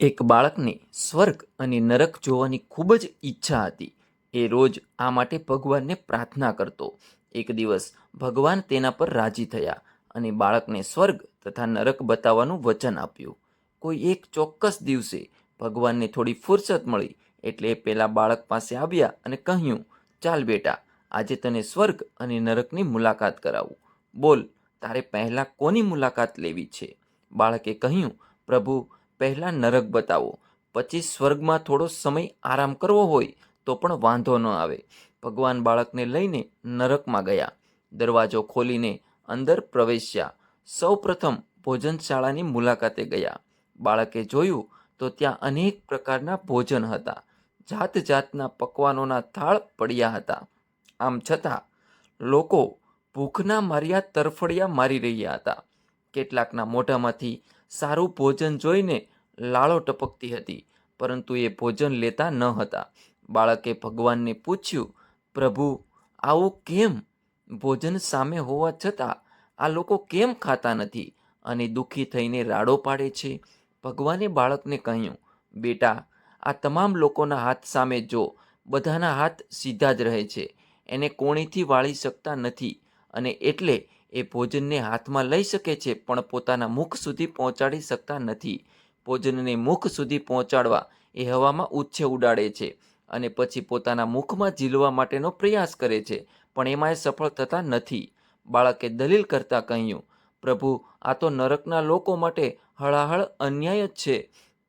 એક બાળકને સ્વર્ગ અને નરક જોવાની ખૂબ જ ઈચ્છા હતી. એ રોજ આ માટે ભગવાનને પ્રાર્થના કરતો. એક દિવસ ભગવાન તેના પર રાજી થયા અને બાળકને સ્વર્ગ તથા નરક બતાવવાનું વચન આપ્યું. કોઈ એક ચોક્કસ દિવસે ભગવાનને થોડી ફુરસત મળી એટલે એ પેલા બાળક પાસે આવ્યા અને કહ્યું, ચાલ બેટા, આજે તને સ્વર્ગ અને નરકની મુલાકાત કરાવું. બોલ, તારે પહેલાં કોની મુલાકાત લેવી છે? બાળકે કહ્યું, પ્રભુ પહેલાં નરક બતાવો. પછી સ્વર્ગમાં થોડો સમય આરામ કરવો હોય તો પણ વાંધો ન આવે. ભગવાન બાળકને લઈને નરકમાં ગયા. દરવાજો ખોલીને અંદર પ્રવેશ્યા. સૌપ્રથમ ભોજનશાળાની મુલાકાતે ગયા. બાળકે જોયું તો ત્યાં અનેક પ્રકારના ભોજન હતા. જાત જાતના પકવાનોના થાળ પડ્યા હતા. આમ છતાં, લોકો ભૂખના માર્યા તરફડિયા મારી રહ્યા હતા. કેટલાકના મોઢામાંથી સારું ભોજન જોઈને લાળો ટપકતી હતી, પરંતુ એ ભોજન લેતા ન હતા. બાળકે ભગવાનને પૂછ્યું, પ્રભુ, આવું કેમ? ભોજન સામે હોવા છતાં આ લોકો કેમ ખાતા નથી અને દુઃખી થઈને રાડો પાડે છે? ભગવાને બાળકને કહ્યું, બેટા, આ તમામ લોકોના હાથ સામે જો, બધાના હાથ સીધા જ રહે છે. એને કોણીથી વાળી શકતા નથી અને એટલે એ ભોજનને હાથમાં લઈ શકે છે, પણ પોતાના મુખ સુધી પહોંચાડી શકતા નથી. ભોજનને મુખ સુધી પહોંચાડવા એ હવામાં ઉચ્છે ઉડાડે છે અને પછી પોતાના મુખમાં ઝીલવા માટેનો પ્રયાસ કરે છે, પણ એમાં એ સફળ થતા નથી. બાળકે દલીલ કરતાં કહ્યું, પ્રભુ, આ તો નરકના લોકો માટે હળાહળ અન્યાય જ છે.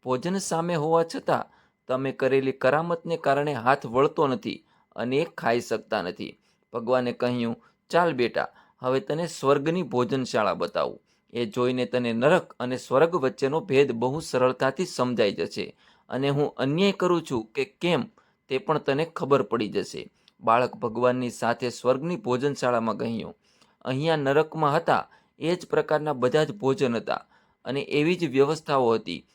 ભોજન સામે હોવા છતાં તમે કરેલી કરામતને કારણે હાથ વળતો નથી અને એ ખાઈ શકતા નથી. ભગવાને કહ્યું, ચાલ બેટા, હવે તને સ્વર્ગની ભોજનશાળા બતાવું. એ જોઈને તને નરક અને સ્વર્ગ વચ્ચેનો ભેદ બહુ સરળતાથી સમજાઈ જશે. અને હું અન્યાય કરું છું કે કેમ તે પણ તને ખબર પડી જશે. બાળક ભગવાનની સાથે સ્વર્ગની ભોજનશાળામાં ગયું. અહીંયા નરકમાં હતા, એ જ પ્રકારના બધા જ ભોજન હતા અને એવી જ વ્યવસ્થાઓ હતી.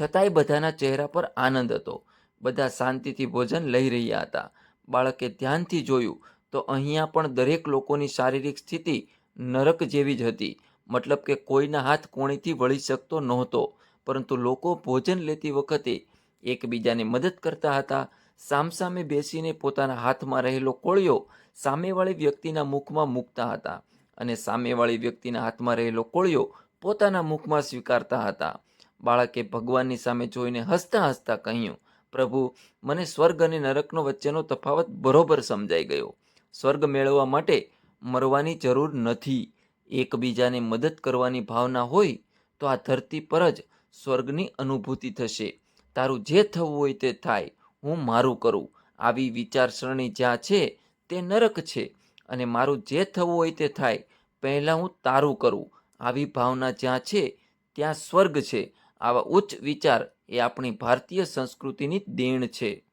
છતાંય બધાના ચહેરા પર આનંદ હતો. બધા શાંતિથી ભોજન લઈ રહ્યા હતા. બાળકે ધ્યાનથી જોયું તો અહીંયા પણ દરેક લોકોની શારીરિક સ્થિતિ નરક જેવી જ હતી. મતલબ કે કોઈના હાથ કોણીથી વળી શકતો નહોતો, પરંતુ લોકો ભોજન લેતી વખતે એકબીજાને મદદ કરતા હતા. સામસામે બેસીને પોતાના હાથમાં રહેલો કોળિયો સામેવાળી વ્યક્તિના મુખમાં મૂકતા હતા અને સામેવાળી વ્યક્તિના હાથમાં રહેલો કોળિયો પોતાના મુખમાં સ્વીકારતા હતા. બાળકે ભગવાનની સામે જોઈને હસતા હસતા કહ્યું, પ્રભુ, મને સ્વર્ગ અને નરકનો વચ્ચેનો તફાવત બરોબર સમજાઈ ગયો. સ્વર્ગ મેળવવા માટે મરવાની જરૂર નથી. એકબીજાને મદદ કરવાની ભાવના હોય તો આ ધરતી પર જ સ્વર્ગની અનુભૂતિ થશે. તારું જે થવું હોય તે થાય, હું મારું કરું. આવી વિચારસરણી જ્યાં છે, તે નરક છે અને મારું જે થવું હોય તે થાય. પહેલાં હું તારું કરું. આવી ભાવના જ્યાં છે, ત્યાં સ્વર્ગ છે. આવા ઉચ્ચ વિચાર એ આપણી ભારતીય સંસ્કૃતિની દેણ છે.